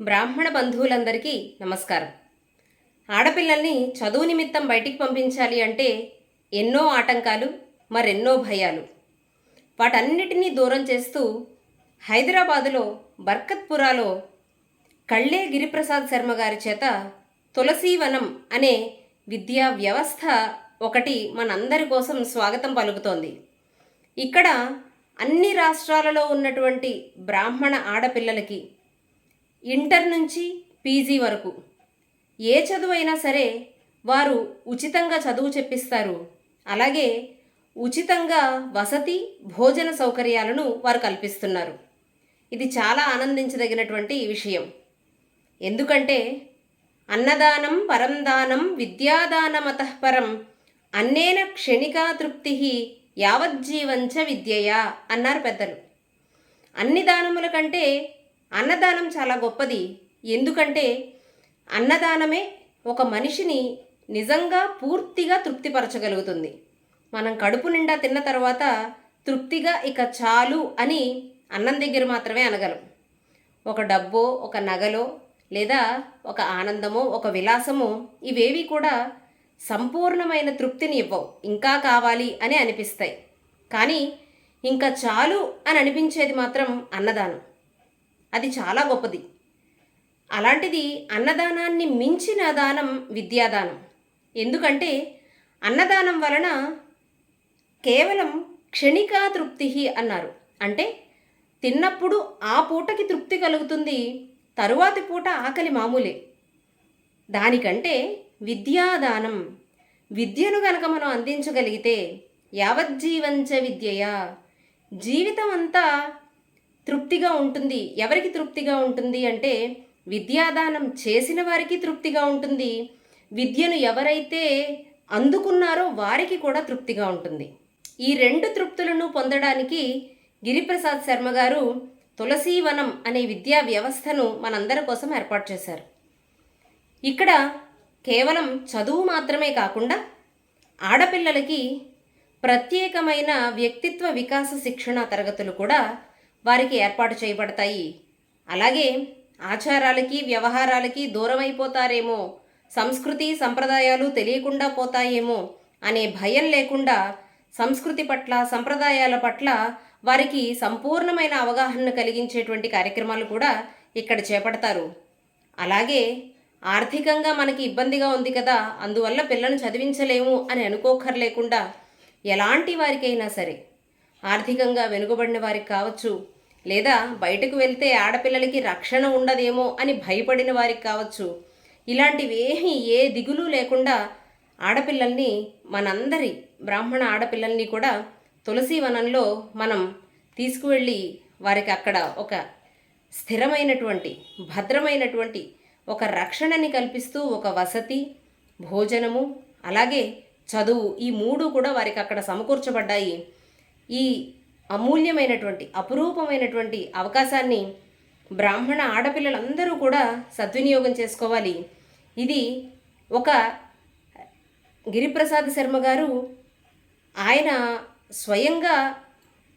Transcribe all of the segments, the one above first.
బ్రాహ్మణ బంధువులందరికీ నమస్కారం. ఆడపిల్లల్ని చదువు నిమిత్తం బయటికి పంపించాలి అంటే ఎన్నో ఆటంకాలు మరెన్నో భయాలు. వాటన్నిటినీ దూరం చేస్తూ హైదరాబాదులో బర్కత్పురాలో కళ్ళే గిరిప్రసాద్ శర్మ గారి చేత తులసీవనం అనే విద్యా వ్యవస్థ ఒకటి మనందరి కోసం స్వాగతం పలుకుతోంది. ఇక్కడ అన్ని రాష్ట్రాలలో ఉన్నటువంటి బ్రాహ్మణ ఆడపిల్లలకి ఇంటర్ నుంచి పీజీ వరకు. ఏ చదువైనా సరే వారు ఉచితంగా చదువు చెప్పిస్తారు. అలాగే ఉచితంగా వసతి భోజన సౌకర్యాలను వారు కల్పిస్తున్నారు. ఇది చాలా ఆనందించదగినటువంటి విషయం. ఎందుకంటే అన్నదానం పరందానం విద్యాదానమత పరం అన్నేన క్షణికా తృప్తి యావజ్జీవంచ విద్యయా అన్నారు పెద్దలు. అన్ని దానముల కంటే అన్నదానం చాలా గొప్పది. ఎందుకంటే అన్నదానమే ఒక మనిషిని నిజంగా పూర్తిగా తృప్తిపరచగలుగుతుంది. మనం కడుపు నిండా తిన్న తర్వాత తృప్తిగా ఇక చాలు అని అన్నం దగ్గర మాత్రమే అనగలం. ఒక డబ్బో ఒక నగలో లేదా ఒక ఆనందమో ఒక విలాసమో ఇవేవి కూడా సంపూర్ణమైన తృప్తిని ఇవ్వవు. ఇంకా కావాలి అని అనిపిస్తాయి. కానీ ఇంకా చాలు అని అనిపించేది మాత్రం అన్నదానం. అది చాలా గొప్పది. అలాంటిది అన్నదానాన్ని మించిన దానం విద్యాదానం. ఎందుకంటే అన్నదానం వలన కేవలం క్షణికా తృప్తి అన్నారు. అంటే తిన్నప్పుడు ఆ పూటకి తృప్తి కలుగుతుంది తరువాతి పూట ఆకలి మామూలే. దానికంటే విద్యాదానం విద్యను గనక మనం అందించగలిగితే యావజ్జీవంచ విద్యయా జీవితం అంతా తృప్తిగా ఉంటుంది. ఎవరికి తృప్తిగా ఉంటుంది అంటే విద్యాదానం చేసిన వారికి తృప్తిగా ఉంటుంది. విద్యను ఎవరైతే అందుకున్నారో వారికి కూడా తృప్తిగా ఉంటుంది. ఈ రెండు తృప్తులను పొందడానికి గిరిప్రసాద్ శర్మ గారు తులసీవనం అనే విద్యా వ్యవస్థను మనందరి కోసం ఏర్పాటు చేశారు. ఇక్కడ కేవలం చదువు మాత్రమే కాకుండా ఆడపిల్లలకి ప్రత్యేకమైన వ్యక్తిత్వ వికాస శిక్షణ తరగతులు కూడా వారికి ఏర్పాటు చేయబడతాయి. అలాగే ఆచారాలకి వ్యవహారాలకి దూరమైపోతారేమో సంస్కృతి సంప్రదాయాలు తెలియకుండా పోతాయేమో అనే భయం లేకుండా సంస్కృతి పట్ల సంప్రదాయాల పట్ల వారికి సంపూర్ణమైన అవగాహన కలిగించేటువంటి కార్యక్రమాలు కూడా ఇక్కడ చేపడతారు. అలాగే ఆర్థికంగా మనకి ఇబ్బందిగా ఉంది కదా అందువల్ల పిల్లలను చదివించలేము అని అనుకోకర్లేకుండా ఎలాంటి వారికైనా సరే ఆర్థికంగా వెనుకబడిన వారికి కావచ్చు లేదా బయటకు వెళ్తే ఆడపిల్లలకి రక్షణ ఉండదేమో అని భయపడిన వారికి కావచ్చు. ఇలాంటివేమీ ఏ దిగులు లేకుండా ఆడపిల్లల్ని మనందరి బ్రాహ్మణ ఆడపిల్లల్ని కూడా తులసి వనంలో మనం తీసుకువెళ్ళి వారికి అక్కడ ఒక స్థిరమైనటువంటి భద్రమైనటువంటి ఒక రక్షణని కల్పిస్తూ ఒక వసతి భోజనము అలాగే చదువు ఈ మూడు కూడా వారికి అక్కడ సమకూర్చబడ్డాయి. ఈ అమూల్యమైనటువంటి అపురూపమైనటువంటి అవకాశాన్ని బ్రాహ్మణ ఆడపిల్లలందరూ కూడా సద్వినియోగం చేసుకోవాలి. ఇది ఒక గిరిప్రసాద్ శర్మ గారు ఆయన స్వయంగా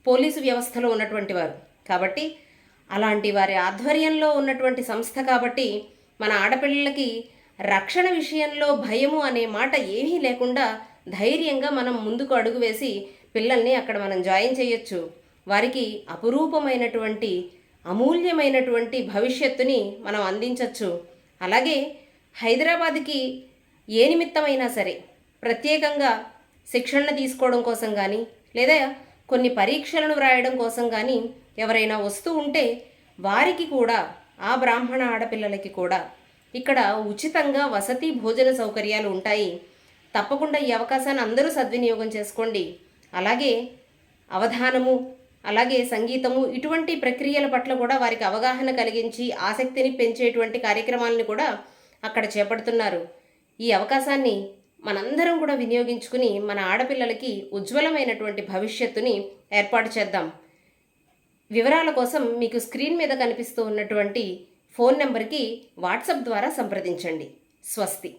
పోలీసు వ్యవస్థలో ఉన్నటువంటి వారు. కాబట్టి అలాంటి వారి ఆధ్వర్యంలో ఉన్నటువంటి సంస్థ కాబట్టి మన ఆడపిల్లలకి రక్షణ విషయంలో భయము అనే మాట ఏమీ లేకుండా ధైర్యంగా మనం ముందుకు అడుగు వేసి పిల్లల్ని అక్కడ మనం జాయిన్ చేయొచ్చు. వారికి అపురూపమైనటువంటి అమూల్యమైనటువంటి భవిష్యత్తుని మనం అందించవచ్చు అలాగే హైదరాబాద్కి ఏ నిమిత్తమైనా సరే ప్రత్యేకంగా శిక్షణ తీసుకోవడం కోసం కానీ లేదా కొన్ని పరీక్షలను వ్రాయడం కోసం కానీ ఎవరైనా వస్తూ ఉంటే వారికి కూడా ఆ బ్రాహ్మణ ఆడపిల్లలకి కూడా ఇక్కడ ఉచితంగా వసతి భోజన సౌకర్యాలు ఉంటాయి. తప్పకుండా ఈ అవకాశాన్ని అందరూ సద్వినియోగం చేసుకోండి. అలాగే అవధానము అలాగే సంగీతము ఇటువంటి ప్రక్రియల పట్ల కూడా వారికి అవగాహన కలిగించి ఆసక్తిని పెంచేటువంటి కార్యక్రమాలను కూడా అక్కడ చేపడుతున్నారు. ఈ అవకాశాన్ని మనందరం కూడా వినియోగించుకుని మన ఆడపిల్లలకి ఉజ్వలమైనటువంటి భవిష్యత్తుని ఏర్పాటు చేద్దాం. వివరాల కోసం మీకు స్క్రీన్ మీద కనిపిస్తూ ఉన్నటువంటి ఫోన్ నెంబర్కి వాట్సాప్ ద్వారా సంప్రదించండి. స్వస్తి.